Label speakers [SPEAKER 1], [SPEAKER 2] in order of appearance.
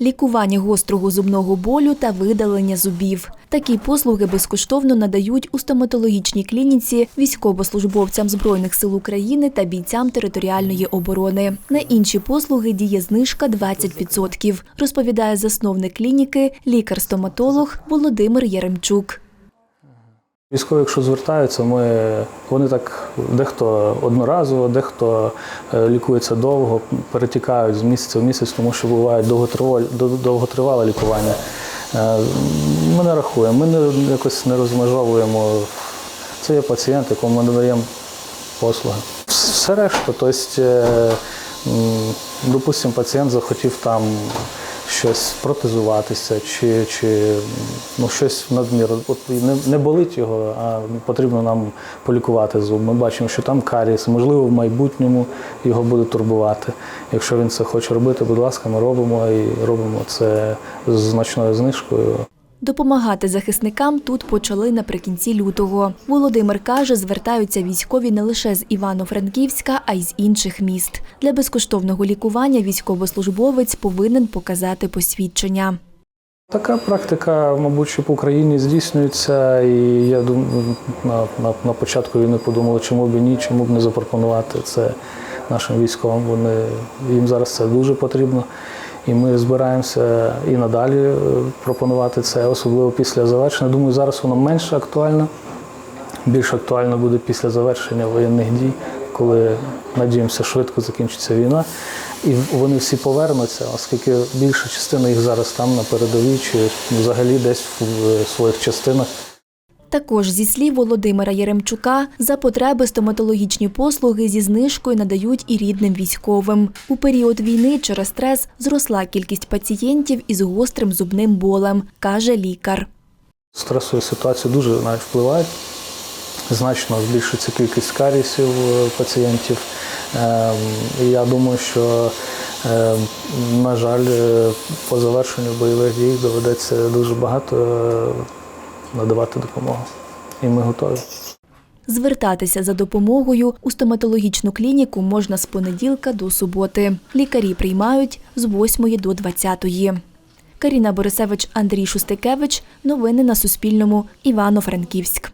[SPEAKER 1] лікування гострого зубного болю та видалення зубів. Такі послуги безкоштовно надають у стоматологічній клініці військовослужбовцям Збройних сил України та бійцям територіальної оборони. На інші послуги діє знижка 20%, розповідає засновник клініки, лікар-стоматолог Володимир Яремчук.
[SPEAKER 2] Військові, якщо звертаються, ми вони так дехто одноразово, дехто е, лікується довго, перетікають з місяця в місяць, тому що буває довготривале, лікування. Е, Ми не рахуємо, ми не якось не розмежовуємо. Це є пацієнт, якому ми надаємо послуги. Все решта, тобто, е, допустимо, пацієнт захотів там щось протезуватися, чи, чи ну, щось надмір. От не, не болить його, а потрібно нам полікувати зуб. Ми бачимо, що там каріс, можливо, в майбутньому його буде турбувати. Якщо він це хоче робити, будь ласка, ми робимо і робимо це з значною знижкою.
[SPEAKER 1] Допомагати захисникам тут почали наприкінці лютого. Володимир каже, звертаються військові не лише з Івано-Франківська, а й з інших міст. Для безкоштовного лікування військовослужбовець повинен показати посвідчення.
[SPEAKER 2] Така практика, мабуть, по Україні здійснюється, і я на, на, на початку війни подумали, чому б і ні, чому б не запропонувати це нашим військовим. Вони їм зараз це дуже потрібно. І ми збираємося і надалі е, пропонувати це, особливо після завершення. Думаю, зараз воно менш актуально. Більш актуально буде після завершення воєнних дій, коли надіємося, швидко закінчиться війна. І вони всі повернуться, оскільки більша частина їх зараз там на передовій чи взагалі десь в своїх частинах.
[SPEAKER 1] Також зі слів Володимира Яремчука, за потреби стоматологічні послуги зі знижкою надають і рідним військовим. У період війни через стрес зросла кількість пацієнтів із гострим зубним болем, каже лікар.
[SPEAKER 2] Стресові ситуації дуже навіть впливають. Значно збільшується кількість карісів е, пацієнтів. Ем, я думаю, що, ем, на жаль, е, по завершенню бойових дій доведеться дуже багато е, надавати допомогу. І ми готові.
[SPEAKER 1] Звертатися за допомогою у стоматологічну клініку можна з понеділка до суботи. Лікарі приймають з 8 до 20. Каріна Борисевич, Андрій Шустикевич. Новини на Суспільному. Івано-Франківськ.